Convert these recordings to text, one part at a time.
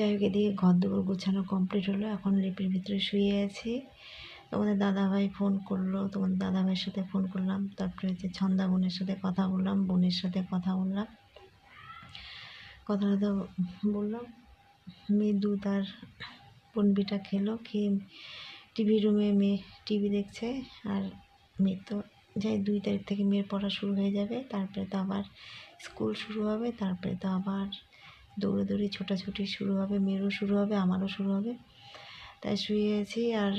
যাই হোক এদিকে ঘর দুপুর গোছানো কমপ্লিট হলো। এখন লিপির ভিতরে শুয়ে আছি। তোমাদের দাদাভাই ফোন করল, তোমাদের দাদাভাইয়ের সাথে ফোন করলাম। তারপরে হচ্ছে ছন্দা বোনের সাথে কথা বললাম, বোনের সাথে কথা বললাম। কথা টথা বললাম, মেয়ে দুধ আর পনবিটা খেলো, খেয়ে টিভি রুমে মেয়ে টিভি দেখছে। আর মেয়ে তো যাই দুই তারিখ থেকে মেয়ের পড়া শুরু হয়ে যাবে। তারপরে তো আবার স্কুল শুরু হবে। তারপরে তো আবার দৌড়াদৌড়ি ছোটাছুটি শুরু হবে, মেয়েরও শুরু হবে, আমারও শুরু হবে। তাই শুয়ে আছি আর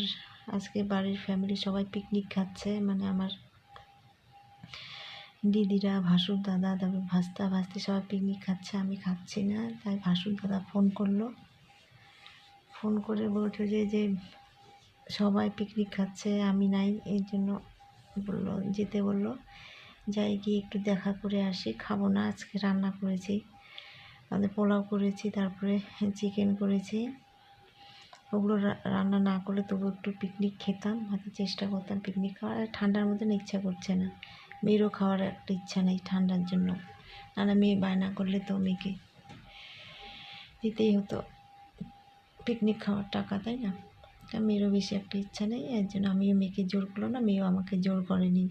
আজকে বাড়ির ফ্যামিলি সবাই পিকনিক খাচ্ছে। মানে আমার দিদিরা, ভাসুর দাদা, তারপর ভাস্তা, ভাস্তি সবাই পিকনিক খাচ্ছে, আমি খাচ্ছি না। তাই ভাসুর দাদা ফোন করল। ফোন করে বলছে যে যে সবাই পিকনিক খাচ্ছে, আমি নাই, এই জন্য বলল, যেতে বলল। যাই গিয়ে একটু দেখা করে আসি, খাব না, আজকে রান্না করেছি। আমাদের পোলাও করেছি, তারপরে চিকেন করেছি। ওগুলো রান্না না করলে তবু একটু পিকনিক খেতাম, হয়তো চেষ্টা করতাম পিকনিক খাওয়ার। আর ঠান্ডার মধ্যে না ইচ্ছা করছে না। মেয়েরও খাওয়ার একটা ইচ্ছা নেই ঠান্ডার জন্য। নাহলে মেয়ে বায়না করলে তো মেয়েকে দিতেই হতো পিকনিক খাওয়ার টাকা, তাই না? তা মেয়েরও বেশি একটা ইচ্ছা নেই, এর জন্য আমিও মেয়েকে জোর করল না, মেয়েও আমাকে জোর করেনি।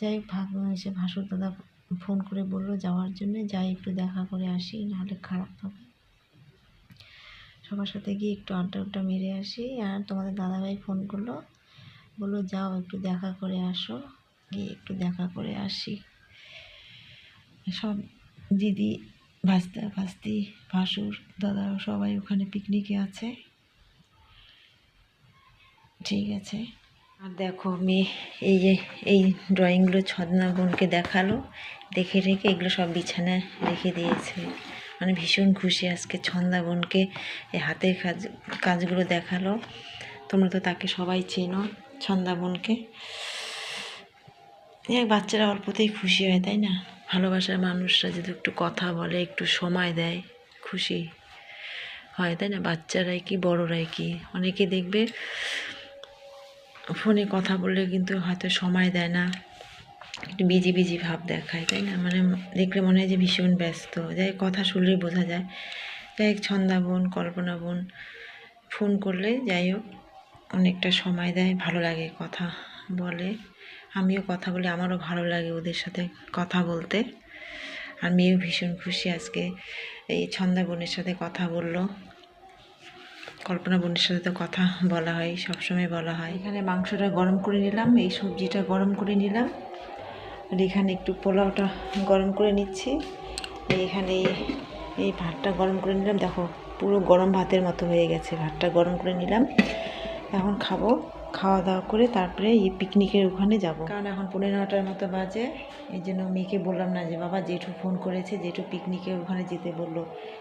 যাই হোক ভাগ এসে ভাসুর দাদা ফোন করে বলল, যাওয়ার জন্য যাই, একটু দেখা করে আসি, নাহলে খারাপ হবে। সবার সাথে গিয়ে একটু আড্ডা উড্ডা মেরে আসি, আর তোমাদের দাদাভাই ফোন করল, বলল, যাও, একটু দেখা করে আসো। গিয়ে একটু দেখা করে আসি। সব দিদি, ভাস্তা, ভাস্তি, ভাসুর, দাদা সবাই ওখানে পিকনিকে আছে। ঠিক আছে। আর দেখো, মেয়ে এই যে, এই ড্রয়িংগুলো ছদনা বোনকে দেখাল। দেখে রেখে এগুলো সব বিছানায় রেখে দিয়েছে। মানে ভীষণ খুশি আজকে ছন্দা বোনকে এই হাতের কাজ, কাজগুলো দেখাল। তোমরা তো তাকে সবাই চেনো, ছন্দা বোনকে। বাচ্চারা অল্পতেই খুশি হয়, তাই না? ভালোবাসার মানুষরা যদি একটু কথা বলে, একটু সময় দেয়, খুশি হয়, তাই না? বাচ্চারাই কি, বড়রাই কি? অনেকে দেখবে ফোনে কথা বললে কিন্তু হয়তো সময় দেয় না। একটু বিজি বিজি ভাব দেখায়, তাই না? মানে দেখলে মনে হয় যে ভীষণ ব্যস্ত। যাই কথা শুনলেই বোঝা যায়। যাই ছন্দা বোন, কল্পনা বোন, ফোন করলে যাই হোক, অনেকটা সময় দেয়, ভালো লাগে কথা বলে। আমিও কথা বলি, আমারও ভালো লাগে ওদের সাথে কথা বলতে। আর মেয়েও ভীষণ খুশি আজকে। এই ছন্দা বোনের সাথে কথা বলল। কল্পনা বোনের সাথে তো কথা বলা হয়, সবসময় বলা হয়। এখানে মাংসটা গরম করে নিলাম, এই সবজিটা গরম করে নিলাম। আর এখানে একটু পোলাওটা গরম করে নিচ্ছি। এখানে এই- ভাতটা গরম করে নিলাম। দেখো, পুরো গরম ভাতের মতো হয়ে গেছে। ভাতটা গরম করে নিলাম। এখন খাব। খাওয়া দাওয়া করে তারপরে এই পিকনিকের ওখানে যাব। কারণ এখন পনেরো নটার মতো বাজে, এই জন্য মেয়েকে বললাম না যে, বাবা, জেঠু ফোন করেছে, জেঠু পিকনিকের ওখানে যেতে বলল।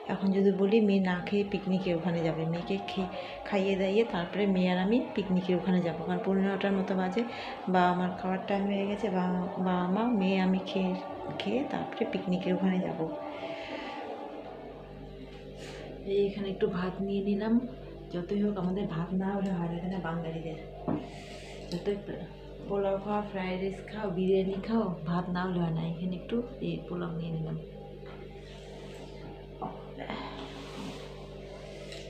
এখন যদি বলি, মেয়ে না খেয়ে পিকনিকের ওখানে যাবে। মেয়েকে খেয়ে খাইয়ে দাইয়ে তারপরে মেয়ে আর আমি পিকনিকের ওখানে যাব। কারণ পনেরো নটার মতো বাজে বা আমার খাওয়ার টাইম হয়ে গেছে বা বা মা, মেয়ে, আমি খেয়ে খেয়ে তারপরে পিকনিকের ওখানে যাব। এই এখানে একটু ভাত নিয়ে নিলাম। যতই হোক আমাদের ভাত না হলে হয় না তাই না বাঙালিদের। পোলাও খাও ফ্রাইড রাইস খাও, বিরিয়ানি খাও, ভাত না হলে হয় না। এখানে একটু এই পোলাও নিয়ে নিলাম।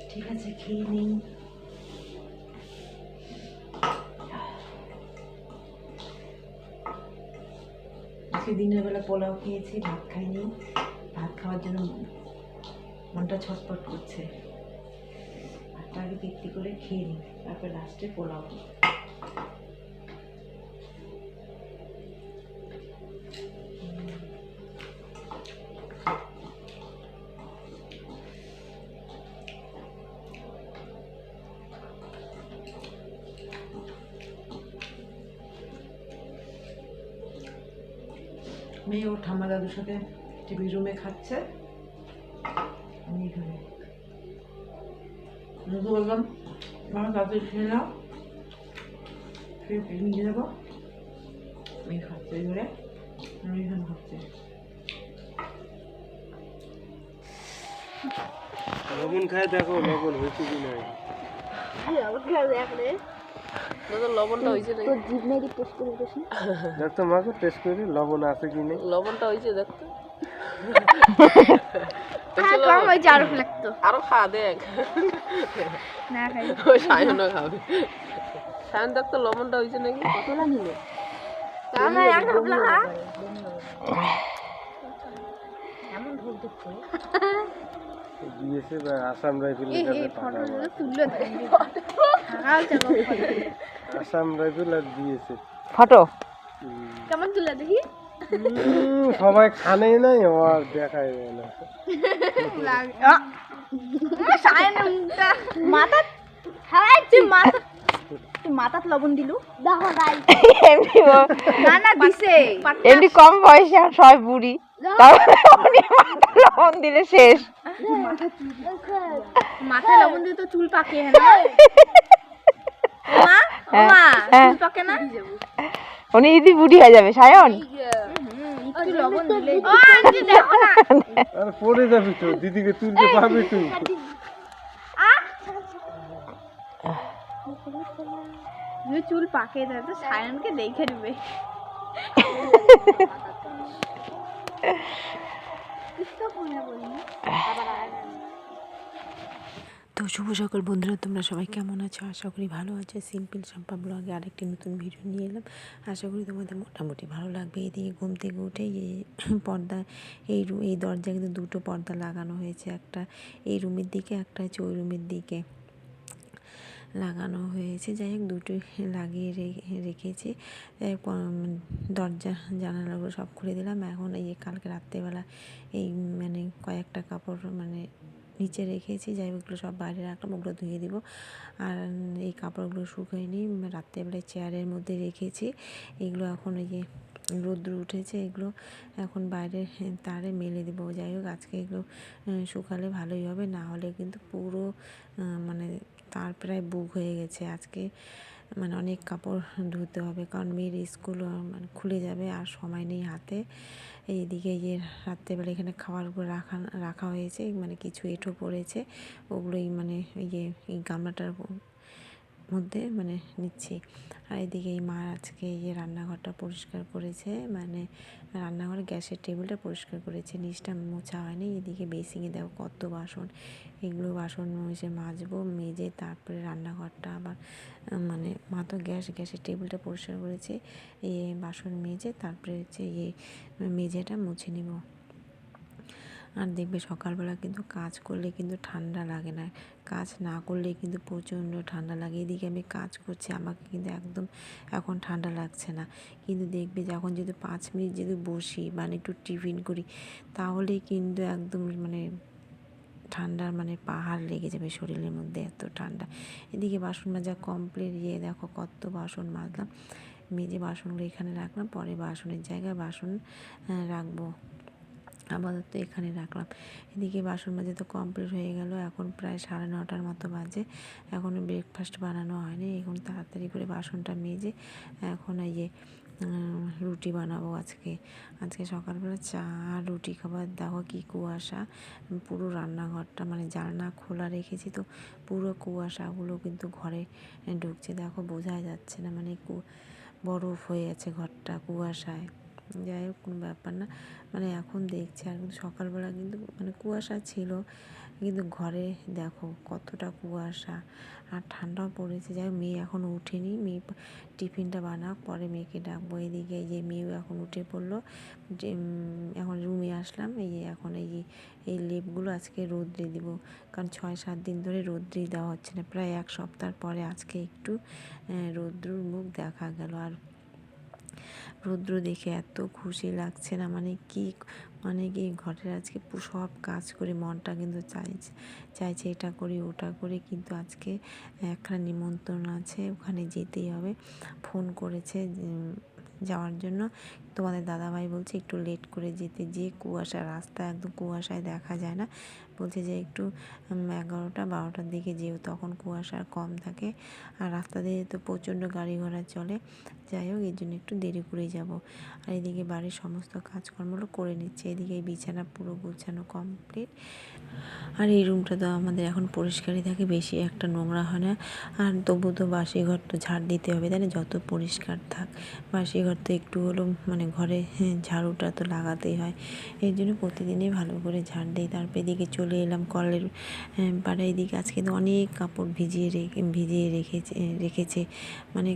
ঠিক আছে, খেয়ে নিই। আজকে দিনের বেলা পোলাও খেয়েছি, ভাত খাইনি। ভাত খাওয়ার জন্য মনটা ছটপট করছে। ভাতটা আগে তৃপ্তি করে খেয়ে নিই, তারপর লাস্টে পোলাও মেয়ে ওর ঠাম্মা দাদুর সাথে টিভি রুমে খাচ্ছে। তো বললাম আমার দাদু খেয়ে নাও। খেয়ে যাব। আমি খাচ্ছে ধরে আমি এখানে খাচ্ছি। লবণ খায় দেখো লবণ হয়েছে কি নাই। লবণটা হয়েছে নাকি দেখ তো মাকে টেস্ট করে লবণ আছে কি নেই। লবণটা হয়েছে দেখতে ছিল কম ওই যে আরও লাগতো আরও খা দেখ। না খাই। ওই সায়নও খাবে। সায়ন দেখ তো লবণটা হয়েছে নাকি কতটা নিল তাহলে এক হাবলা খা দিয়েছে বা আসাম আসাম রাইফেল আর দিয়েছে ফটো। কেমন তুলে দেখি? সবাই খানেই নাই ও আর দেখাই যায় না। মাথা হ্যাঁ মাথা মাথাত লবণ দিলু। এমনি না না দিছে। এমনি কম বয়সে আর সবাই বুড়ি। তারপরে মাথা লবণ দিলে শেষ। মাথায় লবণ দিয়ে তো চুল পাকে হ্যাঁ উনি ইদি বুড়ি হয়ে যাবে সায়ন। পড়ে যাবি তো দিদিকে তুলতে পারবি তুই। যদি চুল পাকে তাহলে তো সায়নকে দেখে নেবে। তো শুভ সকাল বন্ধুরা, তোমরা সবাই কেমন আছো? আশা করি ভালো আছো। সিম্পল সম্পা ব্লগে আরেকটি নতুন ভিডিও নিয়ে এলাম। আশা করি তোমাদের মোটামুটি ভালো লাগবে। এদিকে ঘুম থেকে উঠে এই পর্দা এই এই দরজা কিন্তু দুটো পর্দা লাগানো হয়েছে। একটা এই রুমের দিকে, একটা হচ্ছে ওই রুমের দিকে লাগানো হয়েছে। যাই হোক, দুটোই লাগিয়ে রেখেছি। দরজা, জানালাগুলো সব খুলে দিলাম। এখন এই কালকে রাত্রেবেলা এই মানে কয়েকটা কাপড় মানে নিচে রেখেছি, যাই ওগুলো সব বাইরে রাখলাম, ওগুলো ধুয়ে দিব। আর এই কাপড়গুলো শুকোয়নি রাত্রেবেলায় চেয়ারের মধ্যে রেখেছি। এগুলো এখন ওই যে রোদ্র উঠেছে, এগুলো এখন বাইরে তারে মেলে দেবো। যাই হোক, আজকে এগুলো শুকালে ভালোই হবে, না হলে কিন্তু পুরো মানে তার প্রায় বুক হয়ে গেছে। আজকে মানে অনেক কাপড় ধুতে হবে, কারণ মেয়ের স্কুল মানে খুলে যাবে, আর সময় নেই হাতে। এইদিকে এই যে রাত্রেবেলা এখানে খাবারগুলো রাখা রাখা হয়েছে মানে কিছু এঁঠো পড়েছে, ওগুলোই মানে এই যে এই গামলাটার মধ্যে মানে নিচ্ছি। আর এদিকে এই মা আজকে এই যে রান্নাঘরটা পরিষ্কার করেছে মানে রান্নাঘরে গ্যাসের টেবিলটা পরিষ্কার করেছে, নিচটা মোছা হয়নি, এদিকে বেসিংয়ে দেখো কত বাসন, এগুলো বাসন মেজে মাজবো, মেজে তারপরে রান্নাঘরটা আবার মানে মা তো গ্যাস, গ্যাসের টেবিলটা পরিষ্কার করেছে, এ বাসন মেজে তারপরে হচ্ছে ইয়ে মেঝেটা মুছে নিব। আর দেখবে সকালবেলা কিন্তু কাজ করলে কিন্তু ঠান্ডা লাগে না। কাজ না করলে কিন্তু প্রচণ্ড ঠান্ডা লাগে। এদিকে আমি কাজ করছি, আমাকে কিন্তু একদম এখন ঠান্ডা লাগছে না। কিন্তু দেখবে যখন যদি পাঁচ মিনিট যদি বসি মানে একটু টিফিন করি, তাহলে কিন্তু একদম মানে ঠান্ডার মানে পাহাড় লেগে যাবে শরীরের মধ্যে এত ঠান্ডা। এদিকে বাসন মাজা কমপ্লিট ইয়ে দেখো কত বাসন মাজলাম। মেজে বাসনগুলো এখানে রাখলাম, পরে বাসনের জায়গায় বাসন রাখব। আপাতত এখানে রাখলাম। এদিকে বাসন মাজা তো কমপ্লিট হয়ে গেল। এখন প্রায় সাড়ে নটার মতো বাজে। এখনও ব্রেকফাস্ট বানানো হয়নি। এখন তাড়াতাড়ি করে বাসনটা মেজে এখন এই যে রুটি বানাবো আজকে। আজকে সকালবেলা চা রুটি খাবার। দেখো কি কুয়াশা। পুরো রান্নাঘরটা মানে জানলা খোলা রেখেছি তো, পুরো কুয়াশাগুলো কিন্তু ঘরে ঢুকছে। দেখো বোঝাই যাচ্ছে না মানে বরফ হয়ে আছে ঘরটা কুয়াশায়। যাই হোক, কোনো ব্যাপার না। মানে এখন দেখছি আর কিন্তু সকালবেলা কিন্তু মানে কুয়াশা ছিল। কিন্তু ঘরে দেখো কতটা কুয়াশা আর ঠান্ডাও পড়েছে। যাই মেয়ে এখন উঠেনি। মেয়ে টিফিনটা বানাক, পরে মেয়েকে ডাকবো। এদিকে এই যে মেয়েও এখন উঠে পড়ল। এখন রুমে আসলাম। এই যে এখন এই যে, এই লেপগুলো আজকে রোদ্রে দিব। কারণ ছয়, সাত দিন ধরে রোদ্রেই দেওয়া হচ্ছে না। প্রায় এক সপ্তাহ পরে আজকে একটু রৌদ্রর মুখ দেখা গেল। আর রৌদ্র দেখে এত খুশি লাগছে না। মানে কি মানে কি ঘরের আজকে সব কাজ করে মনটা কিন্তু চাইছে চাইছে এটা করি, ওটা করে। কিন্তু আজকে একটা নিমন্ত্রণ আছে, ওখানে যেতেই হবে। ফোন করেছে যাওয়ার জন্য। তোমাদের দাদাভাই বলছে একটু লেট করে যেতে, যে কুয়াশা রাস্তা একদম কুয়াশায় দেখা যায় না। বলছে যে একটু এগারোটা, বারোটার দিকে যেও, তখন কুয়াশা কম থাকে। আর রাস্তা দিয়ে তো প্রচণ্ড গাড়ি ঘোড়া চলে, যাই হোক, এর জন্য একটু দেরি করে যাব। আর এদিকে বাড়ির সমস্ত কাজকর্মগুলো করে নিচ্ছে। এদিকে বিছানা পুরো গুছানো কমপ্লিট আর এই রুমটা তো আমাদের এখন পরিষ্কারই থাকে, বেশি একটা নোংরা হয় না। আর তবু তো বাসি ঘর তো ঝাড় দিতে হবে, তাই না? যত পরিষ্কার থাক বাসি ঘর তো একটু হলেও মানে মানে ঘরে ঝাড়ুটা তো লাগাতেই হয়। এই জন্য প্রতিদিনই ভালো করে ঝাড় দিই। তারপর এদিকে চলে এলাম কলের হ্যাঁ, পাড়ে এদিকে। আজকে তো অনেক কাপড় ভিজিয়ে রেখে ভিজিয়ে রেখেছে রেখেছে। মানে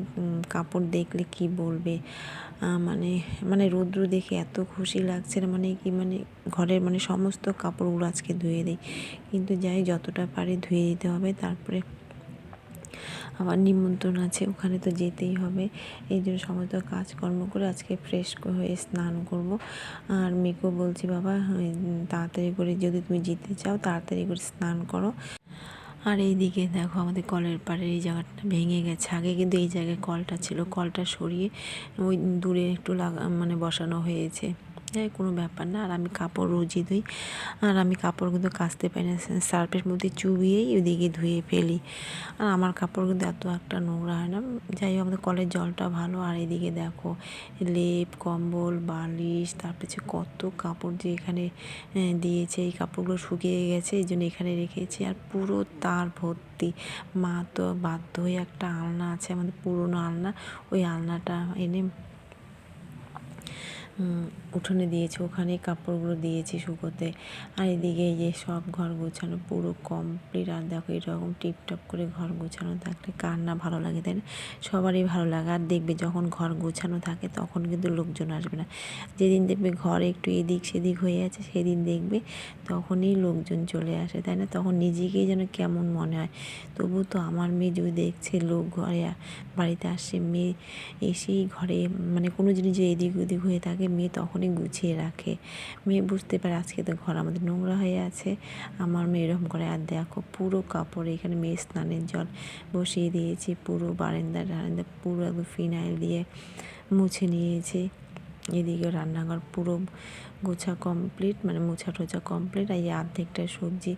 কাপড় দেখলে কি বলবে? মানে মানে রৌদ্র দেখে এত খুশি লাগছে না। মানে কি মানে ঘরের মানে সমস্ত কাপড়গুলো আজকে ধুয়ে দিই। কিন্তু যাই যতটা পারি ধুয়ে দিতে হবে। তারপরে আবার নিমন্ত্রণ আছে, ওখানে তো যেতেই হবে। এই জন্য সমস্ত কাজকর্ম করে আজকে ফ্রেশ হয়ে স্নান করব। আর মেয়েকেও বলছি, বাবা তাড়াতাড়ি করে যদি তুমি যেতে চাও, তাড়াতাড়ি করে স্নান করো। আর এই দিকে দেখো আমাদের কলের পাড়ের এই জায়গাটা ভেঙে গেছে। আগে কিন্তু এই জায়গায় কলটা ছিল, কলটা সরিয়ে ওই দূরে একটু লাগা মানে বসানো হয়েছে। যাই কোনো ব্যাপার না। আর আমি কাপড় রোজই ধুই। আর আমি কাপড় কিন্তু কাচতে পারি না। সার্ফের মধ্যে চুবিয়েই ওদিকে ধুয়ে ফেলি। আর আমার কাপড় কিন্তু এত একটা নোংরা হয় না। যাই হোক, আমাদের কলের জলটা ভালো। আর এদিকে দেখো, লেপ, কম্বল, বালিশ তারপরে যে কত কাপড় যে এখানে দিয়েছে। এই কাপড়গুলো শুকিয়ে গেছে, এই জন্য এখানে রেখেছি। আর পুরো তার ভর্তি। মা তো বাধ্য হয়ে একটা আলনা আছে, আমাদের পুরনো আলনা। ওই আলনাটা এনে উঠোনে দিয়েছি ওখানে কাপড়গুলো দিয়েছি শুকোতে। আর এদিকে যে সব ঘর গোছানো পুরো কমপ্লিট আর দেখো এরকম টিপটপ করে ঘর গোছানো থাকলে কার না ভালো লাগে, তাই না? সবারই ভালো লাগে। আর দেখবে যখন ঘর গোছানো থাকে তখন কিন্তু লোকজন আসবে না। যেদিন দেখবে ঘর একটু এদিক সেদিক হয়ে আছে, সেদিন দেখবে তখনই লোকজন চলে আসে, তাই না? তখন নিজেকেই যেন কেমন মনে হয়। তবু তো আমার মেয়ে যদি দেখছে লোক ঘরে, বাড়িতে আসছে, মেয়ে এসেই ঘরে মানে কোনো জিনিস এদিক ওদিক হয়ে থাকে মেয়ে তখনই গুছিয়ে রাখে। মেয়ে বুঝতে পারে আজকে তো ঘর আমাদের নোংরা হয়ে আছে। আমার মেয়ে এরকম করে, আর দেখো, পুরো কাপড় এখানে মেয়ে স্নানের জল বসিয়ে দিয়েছি, পুরো বারান্দা টারান্দা পুরো একদম ফিনাইল দিয়ে মুছে নিয়েছি। এদিকে রান্নাঘর পুরো গোছা কমপ্লিট মানে মোছা টোছা কমপ্লিট আর এই অর্ধেকটা সবজি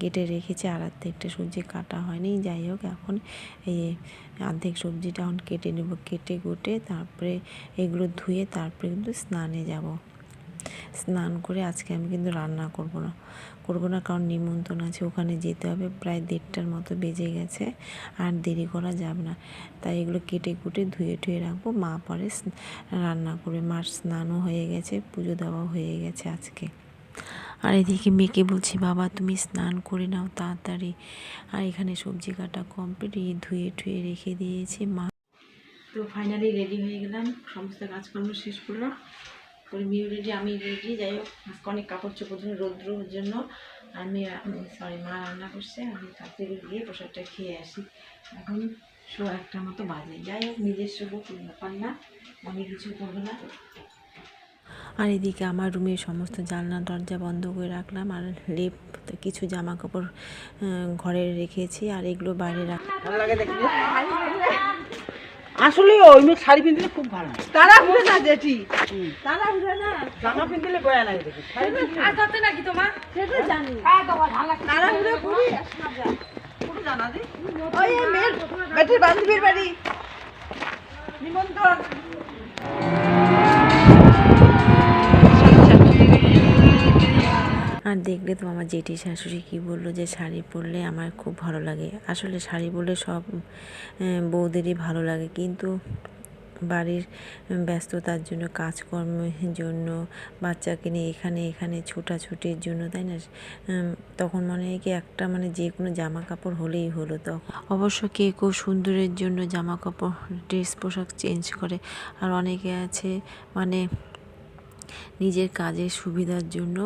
কেটে রেখেছি, আর অর্ধেকটা সবজি কাটা হয়নি। যাই হোক, এখন এই অর্ধেক সবজিটা এখন কেটে নেব, কেটে কুটে তারপরে এগুলো ধুয়ে তারপরে কিন্তু স্নানে যাব। স্নান করে আজকে আমি কিন্তু রান্না করব না। করব না কারণ নিমন্ত্রণ আছে, ওখানে যেতে হবে। প্রায় দেড়টার মতো বেজে গেছে, আর দেরি করা যাবে না। তাই এগুলো কেটে কুটে ধুয়ে টুয়ে রাখব। মা পরে রান্না করবে। মার স্নানও হয়ে গেছে, পুজো দেওয়া হয়ে গেছে আজকে। আর এদিকে মেয়েকে বলছি, বাবা, তুমি স্নান করে নাও তাড়াতাড়ি। আর এখানে সবজি কাটা কমপ্লিট, এই ধুয়ে টুয়ে রেখে দিয়েছি মা। তো ফাইনালি রেডি হয়ে গেলাম, সমস্ত কাজকর্ম শেষ করলাম। করে মেয়েও রেডি আমি রেডি যাই হোক, আজকে অনেক কাপড় চোপড় ধরে রৌদ্রর জন্য আমি সরি মা রান্না করছে, আমি তাড়াতাড়ি গিয়ে প্রসাদটা খেয়ে আসি। এখন শো একটা মতো বাজে। যাই হোক কোনো ব্যাপার না আমি কিছু করব না। আর এদিকে আমার রুমে সমস্ত জানলা, দরজা বন্ধ করে রাখলাম, আর লেপ, কিছু জামা কাপড় ঘরে রেখেছি, আর এগুলো বাইরে রাখ ভালো লাগে দেখতে। আসলে ওই মেয়ে শাড়ি পিনলে খুব ভালো তারা বুঝে না জেঠি? তারা বুঝে না। জামা পিনলে বয়া লাগে দেখি শাড়ি পিনলে- তারা উঠে পুরি ওই মেয়ে মেয়ের বেটির বান্ধবীর বাড়ি। নিমন্ত্রণ। আর দেখলে তো আমার জেঠি শাশুড়ি কি বলল যে শাড়ি পরলে আমার খুব ভালো লাগে। আসলে শাড়ি পরলে সব আহ, বউদেরই ভালো লাগে। কিন্তু বাড়ির ব্যস্ততার জন্য কাজকর্মের জন্য বাচ্চাকে নিয়ে এখানে এখানে ছোটাছুটির জন্য তাই না? তখন মনে হয় কি একটা মানে যে কোনো জামা কাপড় হলেই হলো তখন। অবশ্য কে কেউ সুন্দরের জন্য জামা কাপড় ড্রেস পোশাক চেঞ্জ করে। আর অনেকে আছে মানে নিজের কাজের সুবিধার জন্য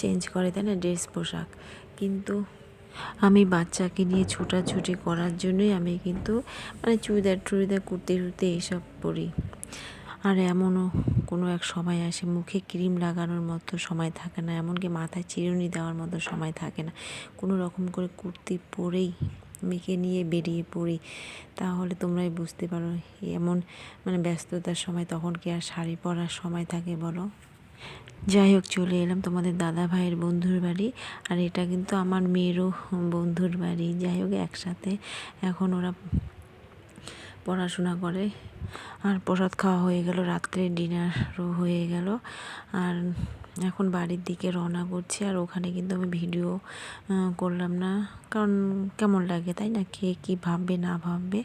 চেঞ্জ করে, তাই না? ড্রেস পোশাক। কিন্তু আমি বাচ্চাকে নিয়ে ছোটাছুটি করার জন্যই আমি কিন্তু মানে চুড়িদার টুড়িদার কুর্তি টুর্তি এইসব পরি। আর এমনও কোনো এক সময় আসে, মুখে ক্রিম লাগানোর মতো সময় থাকে না, এমনকি মাথায় চিরুনি দেওয়ার মতো সময় থাকে না। কোনো রকম করে কুর্তি পরেই, মেয়েকে নিয়ে বেরিয়ে পড়ি, তাহলে তোমরাই বুঝতে পারো, এমন মানে ব্যস্ততার সময় তখন কি আর শাড়ি পরার সময় থাকে বলো? যাই হোক, চলে এলাম তোমাদের দাদা ভাইয়ের বন্ধুর বাড়ি। আর এটা কিন্তু আমার মেয়েরও বন্ধুর বাড়ি। যাই হোক, একসাথে এখন ওরা পড়াশোনা করে। আর প্রসাদ খাওয়া হয়ে গেল, রাত্রে ডিনারও হয়ে গেল। আর এখন বাড়ির দিকে রওনা করছি। আর ওখানে কিন্তু আমি ভিডিও করলাম না। কারণ কেমন লাগে, তাই না? কে কী ভাববে, না ভাববে।